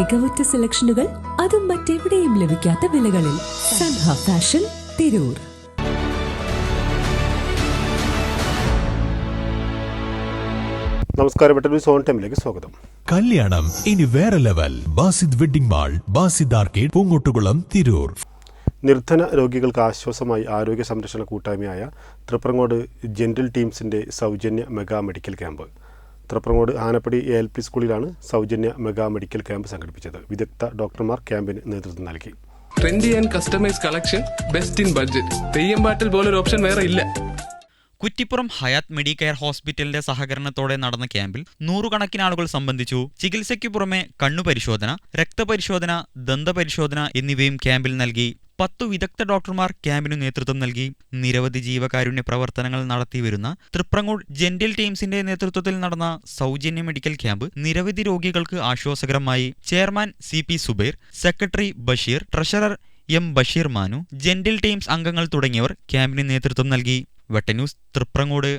മികവുറ്റ സെലക്ഷനുകൾ അതും മറ്റെവിടെയും ലഭിക്കാത്ത വിലകളിൽ സൻഹ ഫാഷൻ തിരൂർ. നമസ്കാരം സോൺ ടൈമിലേക്ക് സ്വാഗതം. കല്യാണം ഇനി വേറെ level. Basid wedding mall Basid arcade Poonkottukulam Tirur. നിർധന രോഗികൾക്ക് ആശ്വാസമായി ആരോഗ്യ സംരക്ഷണ കൂട്ടായ്മയായ തൃപ്രങ്ങോട് ജനറൽ ടീംസിന്റെ സൗജന്യ mega medical camp. Thriprangode Anappadi A L P സ്കൂളിലാണ് സൗജന്യ മെഗാ മെഡിക്കൽ ക്യാമ്പ് സംഘടിപ്പിച്ചത്. വിദഗ്ധ ഡോക്ടർമാർ ക്യാമ്പിന് നേതൃത്വം നൽകി. Trendy and customise collection best in budget. Theyyam പാട്ടിൽ പോലൊരു ഓപ്ഷൻ വേറെ ഇല്ല. കുറ്റിപ്പുറം ഹയാത്ത് മെഡിക്കെയർ ഹോസ്പിറ്റലിന്റെ സഹകരണത്തോടെ നടന്ന ക്യാമ്പിൽ നൂറുകണക്കിന് ആളുകൾ സംബന്ധിച്ചു ചികിത്സയ്ക്കു പുറമെ കണ്ണുപരിശോധന രക്തപരിശോധന ദന്തപരിശോധന എന്നിവയും ക്യാമ്പിൽ നൽകി. പത്തു വിദഗ്ധ ഡോക്ടർമാർ ക്യാമ്പിനു നേതൃത്വം നൽകി. നിരവധി ജീവകാരുണ്യ പ്രവർത്തനങ്ങൾ നടത്തിവരുന്ന തൃപ്രങ്ങോട് ജെന്റിൽ ടീംസിന്റെ നേതൃത്വത്തിൽ നടന്ന സൗജന്യ മെഡിക്കൽ ക്യാമ്പ് നിരവധി രോഗികൾക്ക് ആശ്വാസകരമായി. Chairman C P Subair secretary Basheer treasurer M Basheer Manu gentle teams അംഗങ്ങൾ തുടങ്ങിയവർ ക്യാമ്പിന് നേതൃത്വം നൽകി. വെട്ടന്യൂസ് തൃപ്രങ്ങോട്.